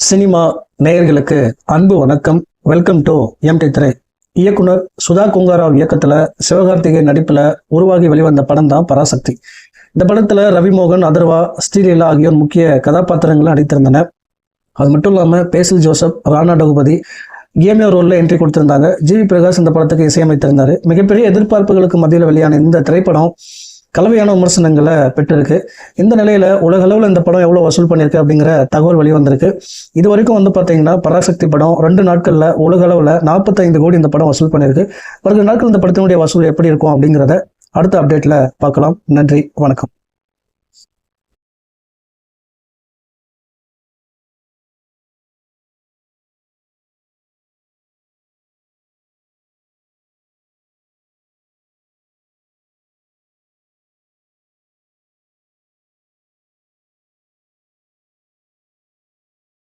Cinema நேயர்களுக்கு அன்பு வணக்கம். வெல்கம் டு எம்டி திரை இயக்குனர் சுதா குங்காராவ் இயக்கத்துல சிவகார்த்திகேயன் நடிப்புல உருவாகி வெளிவந்த படம் தான் பராசக்தி. இந்த படத்துல ரவிமோகன் அதர்வா ஸ்ரீலீலா ஆகியோர் முக்கிய கதாபாத்திரங்களும் நடித்திருந்தனர். அது மட்டும் இல்லாம பேசில் ஜோசப் ராணா டகுபதி கேமியோ ரோல்ல என்ட்ரி கொடுத்திருந்தாங்க. ஜிவி பிரகாஷ் இந்த படத்துக்கு இசையமைத்திருந்தாரு. மிகப்பெரிய எதிர்பார்ப்புகளுக்கு மத்தியில் வெளியான இந்த திரைப்படம் கலவையான விமர்சனங்களை பெற்றிருக்கு. இந்த நிலையில உலகளவில் இந்த படம் எவ்வளவு வசூல் பண்ணியிருக்கு அப்படிங்கிற தகவல் வெளிவந்திருக்கு. இது வரைக்கும் வந்து பார்த்தீங்கன்னா பராசக்தி படம் ரெண்டு நாட்களில் உலகளவில் நாற்பத்தைந்து கோடி இந்த படம் வசூல் பண்ணியிருக்கு. வருகிற நாட்கள் இந்த படத்தினுடைய வசூல் எப்படி இருக்கும் அப்படிங்கிறத அடுத்த அப்டேட்ல பார்க்கலாம். நன்றி வணக்கம்.